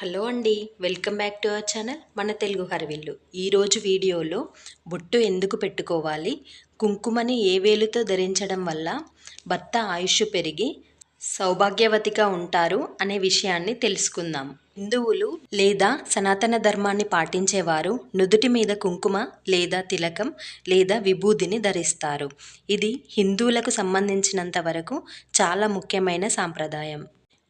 Hello అండి welcome back to our channel మన తెలుగు హరవిల్లు. ఈరోజు వీడియోలో బొట్టు ఎందుకు పెట్టుకోవాలి కుంకుమని ఏ వేలుతో ధరించడం వల్ల భర్త ఆయుష్ పెరిగి సౌభాగ్యవతిగా ఉంటారు అనే విషయాన్ని తెలుసుకుందాం. హిందువులు లేదా సనాతన ధర్మాన్ని పాటించేవారు నుదుటి మీద కుంకుమ లేదా తిలకం లేదా విభూదిని ధరిస్తారు. ఇది హిందువులకు సంబంధించినంత వరకు చాలా ముఖ్యమైన సాంప్రదాయం.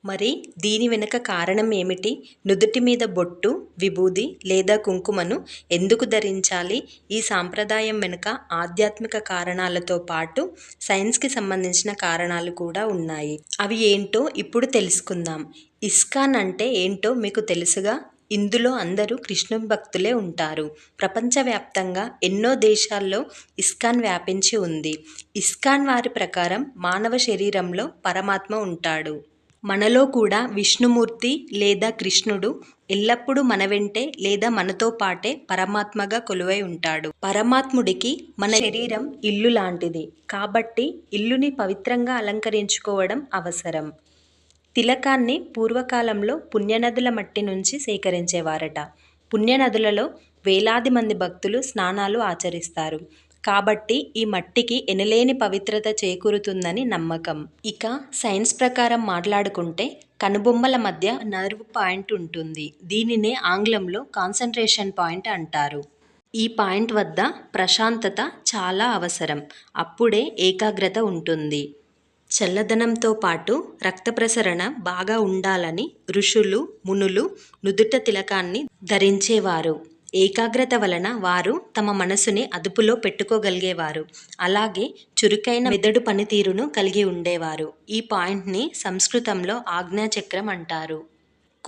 మరి దీని వెనుక కారణం ఏమిటి? నుదుటి మీద బొట్టు విభూది లేదా కుంకుమను ఎందుకు ధరించాలి? ఈ సాంప్రదాయం వెనుక ఆధ్యాత్మిక కారణాలతో పాటు సైన్స్కి సంబంధించిన కారణాలు కూడా ఉన్నాయి. అవి ఏంటో ఇప్పుడు తెలుసుకుందాం. ఇస్కాన్ అంటే ఏంటో మీకు తెలుసుగా? ఇందులో అందరూ కృష్ణు భక్తులే ఉంటారు. ప్రపంచవ్యాప్తంగా ఎన్నో దేశాల్లో ఇస్కాన్ వ్యాపించి ఉంది. ఇస్కాన్ వారి ప్రకారం మానవ శరీరంలో పరమాత్మ ఉంటాడు. మనలో కూడా విష్ణుమూర్తి లేదా కృష్ణుడు ఎల్లప్పుడూ మన వెంటే లేదా మనతో పాటే పరమాత్మగా కొలువై ఉంటాడు. పరమాత్ముడికి మన శరీరం ఇల్లు లాంటిది. కాబట్టి ఇల్లుని పవిత్రంగా అలంకరించుకోవడం అవసరం. తిలకాన్ని పూర్వకాలంలో పుణ్యనదుల మట్టి నుంచి సేకరించేవారట. పుణ్యనదులలో వేలాది మంది భక్తులు స్నానాలు ఆచరిస్తారు. కాబట్టి ఈ మట్టికి ఎనలేని పవిత్రత చేకూరుతుందని నమ్మకం. ఇక సైన్స్ ప్రకారం మాట్లాడుకుంటే కనుబొమ్మల మధ్య నర్వ్ పాయింట్ ఉంటుంది. దీనినే ఆంగ్లంలో కాన్సన్ట్రేషన్ పాయింట్ అంటారు. ఈ పాయింట్ వద్ద ప్రశాంతత చాలా అవసరం. అప్పుడే ఏకాగ్రత ఉంటుంది. చల్లదనంతో పాటు రక్త ప్రసరణ బాగా ఉండాలని ఋషులు మునులు నుదుట తిలకాన్ని ధరించేవారు. ఏకాగ్రత వలన వారు తమ మనసుని అదుపులో పెట్టుకోగలిగేవారు. అలాగే చురుకైన మెదడు పనితీరును కలిగి ఉండేవారు. ఈ పాయింట్ని సంస్కృతంలో ఆజ్ఞాచక్రం అంటారు.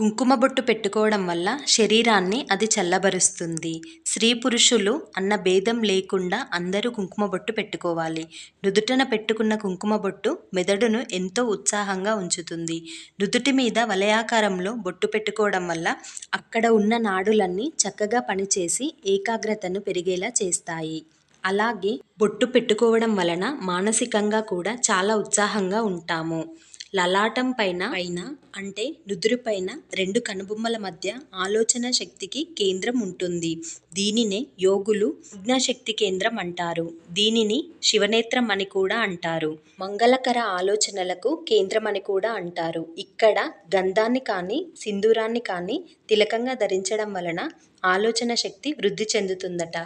కుంకుమ బొట్టు పెట్టుకోవడం వల్ల శరీరాన్ని అది చల్లబరుస్తుంది. స్త్రీ పురుషులు అన్న భేదం లేకుండా అందరూ కుంకుమ బొట్టు పెట్టుకోవాలి. నుదుటన పెట్టుకున్న కుంకుమ బొట్టు మెదడును ఎంతో ఉత్సాహంగా ఉంచుతుంది. నుదుటి మీద వలయాకారంలో బొట్టు పెట్టుకోవడం వల్ల అక్కడ ఉన్న నాడులన్నీ చక్కగా పనిచేసి ఏకాగ్రతను పెరిగేలా చేస్తాయి. అలాగే బొట్టు పెట్టుకోవడం వలన మానసికంగా కూడా చాలా ఉత్సాహంగా ఉంటాము. లలాటం పైన పైన అంటే నుదురు పైన రెండు కనుబొమ్మల మధ్య ఆలోచన శక్తికి కేంద్రం ఉంటుంది. దీనినే యోగులు శక్తి కేంద్రం అంటారు. దీనిని శివనేత్రం అని కూడా అంటారు. మంగళకర ఆలోచనలకు కేంద్రం అని కూడా అంటారు. ఇక్కడ గంధాన్ని కానీ సింధూరాన్ని కానీ తిలకంగా ధరించడం వలన ఆలోచన శక్తి వృద్ధి చెందుతుందట.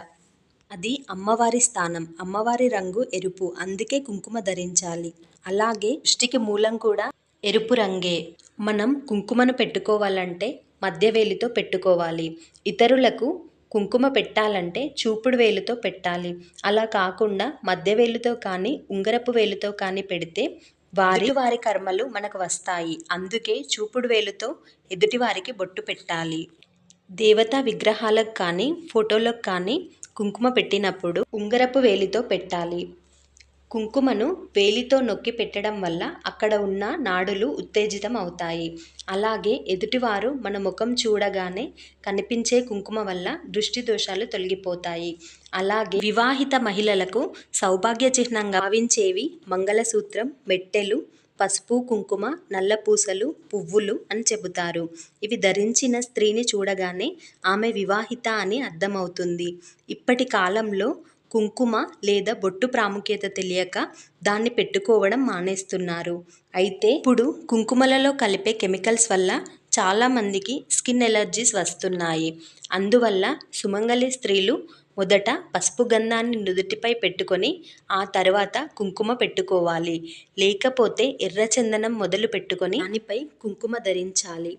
అది అమ్మవారి స్థానం అమ్మవారి రంగు ఎరుపు అందుకే కుంకుమ ధరించాలి. అలాగే దృష్టికి మూలం కూడా ఎరుపు రంగే. మనం కుంకుమను పెట్టుకోవాలంటే మధ్యవేలితో పెట్టుకోవాలి. ఇతరులకు కుంకుమ పెట్టాలంటే చూపుడు వేలుతో పెట్టాలి. అలా కాకుండా మధ్యవేలుతో కానీ ఉంగరపు వేలుతో కానీ పెడితే వారి వారి కర్మలు మనకు వస్తాయి. అందుకే చూపుడు వేలుతో ఎదుటివారికి బొట్టు పెట్టాలి. దేవతా విగ్రహాలకు కానీ ఫోటోలకు కానీ కుంకుమ పెట్టినప్పుడు ఉంగరపు వేలితో పెట్టాలి. కుంకుమను వేలితో నొక్కి పెట్టడం వల్ల అక్కడ ఉన్న నాడులు ఉత్తేజితం అవుతాయి. అలాగే ఎదుటివారు మన ముఖం చూడగానే కనిపించే కుంకుమ వల్ల దృష్టి దోషాలు తొలగిపోతాయి. అలాగే వివాహిత మహిళలకు సౌభాగ్య చిహ్నంగా భావించేవి మంగళసూత్రం మెట్టెలు పసుపు కుంకుమ నల్ల పూసలు పువ్వులు అని చెబుతారు. ఇవి ధరించిన స్త్రీని చూడగానే ఆమె వివాహిత అని అర్థమవుతుంది. ఇప్పటి కాలంలో కుంకుమ లేదా బొట్టు ప్రాముఖ్యత తెలియక దాన్ని పెట్టుకోవడం మానేస్తున్నారు. అయితే ఇప్పుడు కుంకుమలలో కలిపే కెమికల్స్ వల్ల చాలామందికి స్కిన్ ఎలర్జీస్ వస్తున్నాయి. అందువల్ల సుమంగళి స్త్రీలు మొదట పసుపు గంధాన్ని నుదుటిపై పెట్టుకొని ఆ తర్వాత కుంకుమ పెట్టుకోవాలి. లేకపోతే ఎర్రచందనం మొదలు పెట్టుకొని దానిపై కుంకుమ ధరించాలి.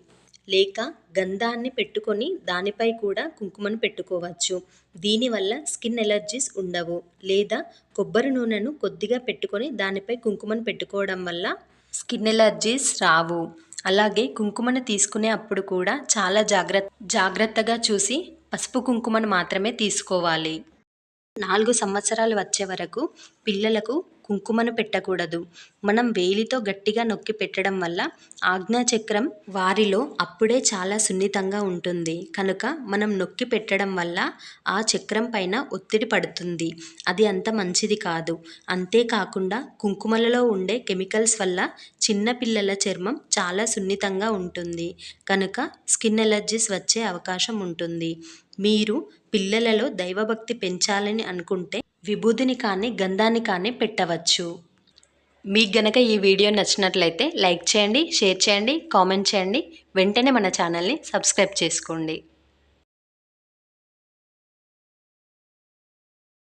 లేక గంధాన్ని పెట్టుకొని దానిపై కూడా కుంకుమను పెట్టుకోవచ్చు. దీనివల్ల స్కిన్ ఎలర్జీస్ ఉండవు. లేదా కొబ్బరి నూనెను కొద్దిగా పెట్టుకొని దానిపై కుంకుమను పెట్టుకోవడం వల్ల స్కిన్ ఎలర్జీస్ రావు. అలాగే కుంకుమను తీసుకునే అప్పుడు కూడా చాలా జాగ్రత్త జాగ్రత్తగా చూసి పసుపు కుంకుమను మాత్రమే తీసుకోవాలి. నాలుగు సంవత్సరాలు వచ్చే వరకు పిల్లలకు కుంకుమను పెట్టకూడదు. మనం వేలితో గట్టిగా నొక్కి పెట్టడం వల్ల ఆజ్ఞాచక్రం వారిలో అప్పుడే చాలా సున్నితంగా ఉంటుంది. కనుక మనం నొక్కి పెట్టడం వల్ల ఆ చక్రం పైన ఒత్తిడి పడుతుంది. అది అంత మంచిది కాదు. అంతేకాకుండా కుంకుమలలో ఉండే కెమికల్స్ వల్ల చిన్నపిల్లల చర్మం చాలా సున్నితంగా ఉంటుంది. కనుక స్కిన్ ఎలర్జీస్ వచ్చే అవకాశం ఉంటుంది. మీరు పిల్లలలో దైవభక్తి పెంచాలని అనుకుంటే విభూదిని కానీ గంధాన్ని కానీ పెట్టవచ్చు. మీకు గనక ఈ వీడియో నచ్చినట్లయితే లైక్ చేయండి షేర్ చేయండి కామెంట్ చేయండి. వెంటనే మన ఛానల్ని సబ్స్క్రైబ్ చేసుకోండి.